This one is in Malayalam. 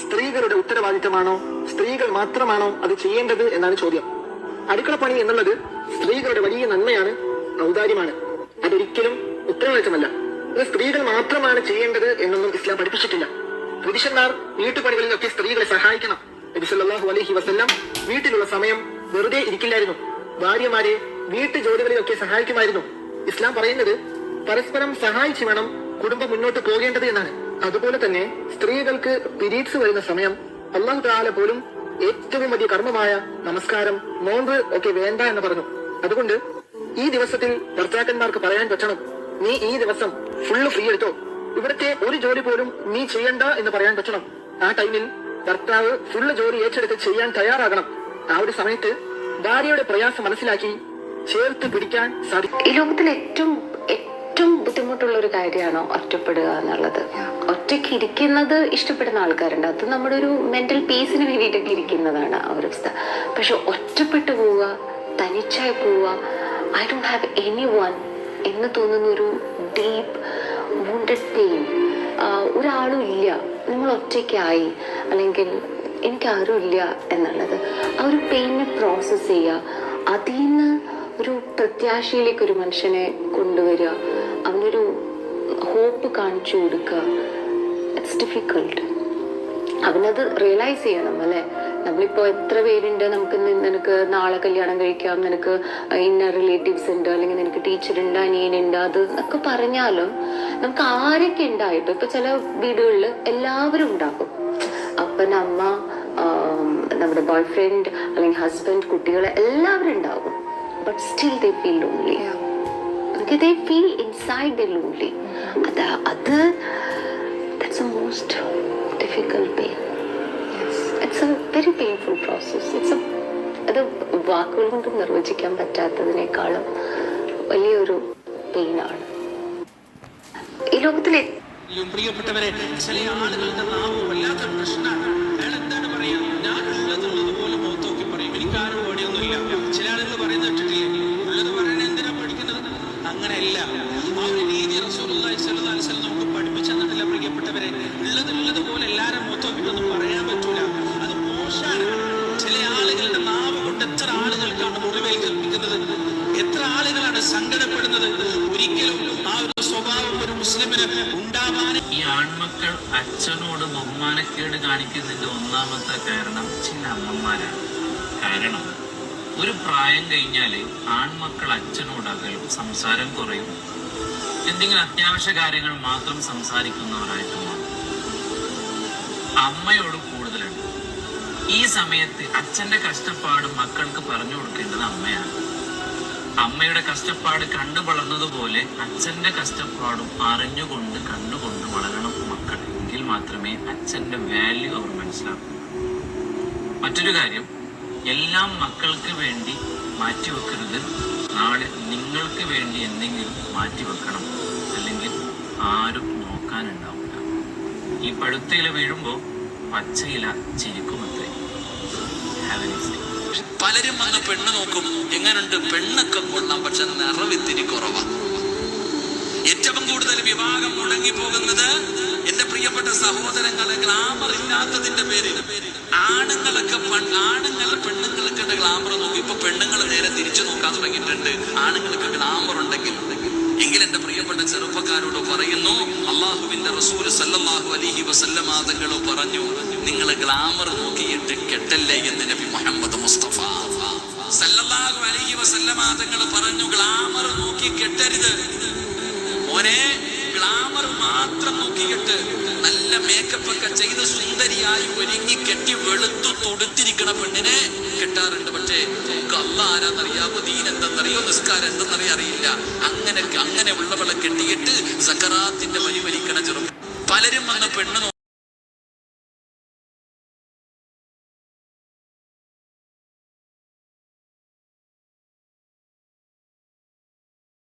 സ്ത്രീകളുടെ ഉത്തരവാദിത്തമാണോ? സ്ത്രീകൾ മാത്രമാണോ അത് ചെയ്യേണ്ടത് എന്നാണ് ചോദ്യം. അടുക്കള പണി എന്നുള്ളത് സ്ത്രീകളുടെ വലിയ നന്മയാണ് ഔദാര്യമാണ്. അതൊരിക്കലും ഉത്തരവാദിത്തമല്ല. ഇത് സ്ത്രീകൾ മാത്രമാണ് ചെയ്യേണ്ടത് എന്നൊന്നും ഇസ്ലാം പഠിപ്പിച്ചിട്ടില്ല. പുരുഷന്മാർ വീട്ടുപണികളിലൊക്കെ സ്ത്രീകളെ സഹായിക്കണം. നബി സല്ലല്ലാഹു അലൈഹി വസല്ലം വീട്ടിലുള്ള സമയം വെറുതെ ഇരിക്കില്ലായിരുന്നു. ഭാര്യമാരെ വീട്ടു ജോലികളിലൊക്കെ സഹായിക്കുമായിരുന്നു. ഇസ്ലാം പറയുന്നത് പരസ്പരം സഹായിച്ചു വേണം കുടുംബം മുന്നോട്ട് പോകേണ്ടത് എന്നാണ്. അതുപോലെ തന്നെ സ്ത്രീകൾക്ക് പിരീഡ്സ് വരുന്ന സമയം അള്ളാഹു താല പോലും ഏറ്റവും വലിയ കർമ്മമായ നമസ്കാരം നോമ്പ് ഒക്കെ വേണ്ട എന്ന് പറഞ്ഞു. അതുകൊണ്ട് ഈ ദിവസത്തിൽ ഭർത്താക്കന്മാർക്ക് പറയാൻ പറ്റണം നീ ഈ ദിവസം ഫുള്ള് ഫ്രീ എടുത്തോ. ഇവിടുത്തെ ഒരു ജോലി പോലും നീ ചെയ്യണ്ട എന്ന് പറയാൻ പറ്റണം. ആ ടൈമിൽ ഭർത്താവ് ഫുള്ള് ജോലി ഏറ്റെടുത്ത് ചെയ്യാൻ തയ്യാറാകണം. ആ ഒരു സമയത്ത് ഭാര്യയുടെ പ്രയാസം മനസ്സിലാക്കി ചേർത്ത് പിടിക്കാൻ സാധിക്കും. ഈ ലോകത്തിൽ ഏറ്റവും ഏറ്റവും ബുദ്ധിമുട്ടുള്ള ഒരു കാര്യമാണോ ഒറ്റപ്പെടുക എന്നുള്ളത്? ഒറ്റയ്ക്ക് ഇരിക്കുന്നത് ഇഷ്ടപ്പെടുന്ന ആൾക്കാരുണ്ട്. അത് നമ്മുടെ ഒരു മെന്റൽ പീസിന് വേണ്ടിയിട്ടൊക്കെ ഇരിക്കുന്നതാണ് ആ ഒരു അവസ്ഥ. പക്ഷെ ഒറ്റപ്പെട്ടു പോവുക തനിച്ചായി പോവുക I don't have anyone എന്ന് തോന്നുന്ന ഒരു ഡീപ്പ് വൂണ്ടഡ് പെയിൻ ഒരാളും ഇല്ല. നമ്മൾ ഒറ്റയ്ക്കായി. അല്ലെങ്കിൽ എനിക്ക് ആരും ഇല്ല എന്നുള്ളത്. ആ ഒരു പെയിനെ പ്രോസസ്സ് ചെയ്യുക. അതിൽ നിന്ന് ഒരു പ്രത്യാശയിലേക്ക് ഒരു മനുഷ്യനെ കൊണ്ടുവരിക. അവനൊരു ഹോപ്പ് കാണിച്ചു കൊടുക്കുക. ഇറ്റ്സ് ഡിഫിക്കൾട്ട് അവനത് റിയലൈസ് ചെയ്യണം അല്ലേ? നമ്മളിപ്പോ എത്ര പേരുണ്ട്? നമുക്ക് നിനക്ക് നാളെ കല്യാണം കഴിക്കാം. നിനക്ക് ഇന്ന റിലേറ്റീവ്സ് ഉണ്ട്. അല്ലെങ്കിൽ നിനക്ക് ടീച്ചർ ഉണ്ട് അനിയനുണ്ട് അത് ഒക്കെ പറഞ്ഞാലും നമുക്ക് ആരൊക്കെ ഉണ്ടായിട്ടും ഇപ്പൊ ചില വീടുകളിൽ എല്ലാവരും ഉണ്ടാകും അപ്പൻ അമ്മ നമ്മുടെ ബോയ്ഫ്രണ്ട് അല്ലെങ്കിൽ ഹസ്ബൻഡ് കുട്ടികൾ എല്ലാവരും ഉണ്ടാകും. But still they feel lonely because they feel inside they're lonely. അത് അത് that's the most difficult pain. It's a very painful process. It's a അത് വാക്കുകൾ കൊണ്ട് നിർവചിക്കാൻ പറ്റാത്തതിനേക്കാളും വലിയൊരു പെയിനാണ് ഈ ലോകത്തിലെ പ്രിയപ്പെട്ടവരെ ചില ആളുകളുടെ നാമം വല്ലാത്ത പ്രശ്നമാണ് അയാൾ എന്താണ് പറയുക ഞാൻ സങ്കടപ്പെടുന്നത് ഒരിക്കലും ആ ഒരു സ്വഭാവം ഒരു മുസ്ലിമിന് ഉണ്ടാവാൻ ഈ ആൺമക്കൾ അച്ഛനോട് ബഹുമാനക്കേട് കാണിക്കുന്നതിന്റെ ഒന്നാമത്തെ കാരണം ചില അമ്മമാരാണ്. കാരണം ഒരു പ്രായം കഴിഞ്ഞാൽ ആൺമക്കൾ അച്ഛനോട് അകലും സംസാരം കുറയും. എന്തെങ്കിലും അത്യാവശ്യ കാര്യങ്ങൾ മാത്രം സംസാരിക്കുന്നവരായിട്ട് മാറും അമ്മയോട് കൂടുതലുണ്ട് ഈ സമയത്ത് അച്ഛന്റെ കഷ്ടപ്പാട് മക്കൾക്ക് പറഞ്ഞു കൊടുക്കേണ്ടത് അമ്മയാണ്. അമ്മയുടെ കഷ്ടപ്പാട് കണ്ടു വളർന്നതുപോലെ അച്ഛന്റെ കഷ്ടപ്പാടും അറിഞ്ഞുകൊണ്ട് കണ്ടുകൊണ്ട് വളരണം മക്കൾ. എങ്കിൽ മാത്രമേ അച്ഛന്റെ വാല്യൂ അവർ മനസ്സിലാക്കൂ. മറ്റൊരു കാര്യം എല്ലാം മക്കൾക്ക് വേണ്ടി മാറ്റിവെക്കരുത്. നാളെ നിങ്ങൾക്ക് വേണ്ടി എന്തെങ്കിലും മാറ്റിവെക്കണം. അല്ലെങ്കിൽ ആരും നോക്കാനുണ്ടാവില്ല. ഈ പഴുത്തയില വീഴുമ്പോൾ പച്ചയില ചിരിക്കുമത്രേ. ഹാവ് എ പലരും വന്ന് പെണ്ണ് നോക്കും. എങ്ങനെയുണ്ട് പെണ്ണൊക്കെ കൊള്ളാം. പക്ഷെ നിറവിത്തിരി കുറവാണ് ഏറ്റവും കൂടുതൽ വിവാഹം മുടങ്ങി പോകുന്നത് എന്റെ പ്രിയപ്പെട്ട സഹോദരങ്ങളെ ഗ്ലാമർ ഇല്ലാത്തതിന്റെ പേരിൽ. ആണുങ്ങളൊക്കെ ആണുങ്ങൾ പെണ്ണുങ്ങൾക്ക് ഗ്ലാമർ നോക്കി. ഇപ്പൊ പെണ്ണുങ്ങൾ നേരെ തിരിച്ചു നോക്കാൻ തുടങ്ങിയിട്ടുണ്ട്. ആണുങ്ങൾക്ക് ഗ്ലാമർ ഉണ്ടെങ്കിൽ. എങ്കിൽ എന്റെ പ്രിയപ്പെട്ട ചെറുപ്പക്കാരോട് പറയുന്നു അള്ളാഹുവിന്റെ റസൂൽ സല്ലല്ലാഹു അലൈഹി വസല്ലമാതങ്ങൾ പറഞ്ഞു നിങ്ങൾ ഗ്ലാമർ നോക്കിയിട്ട് കെട്ടല്ലേ? സല്ലല്ലാഹു അലൈഹി വസല്ലമാതങ്ങൾ പറഞ്ഞു ഗ്ലാമർ നോക്കി കെട്ടരുത്. മോനെ ഗ്ലാമർ മാത്രം നോക്കിയിട്ട് നല്ല മേക്കപ്പ് ഒക്കെ ചെയ്ത് സുന്ദരിയായി ഒരുങ്ങി കെട്ടി വെളുത്തു തൊടുത്തിരിക്കണ പെണ്ണിനെ കെട്ടാറുണ്ട്. പക്ഷേ നമുക്ക് അല്ല ദീൻ എന്തെന്നറിയോ? നിസ്കാരം എന്തെന്നറിയോ അറിയില്ല. അങ്ങനെ അങ്ങനെ ഉള്ളവളെ കെട്ടിയിട്ട് സക്കറാത്തിന്റെ വരി വലിക്കണ ചെറുപ്പം പലരും വന്ന് പെണ്ണ്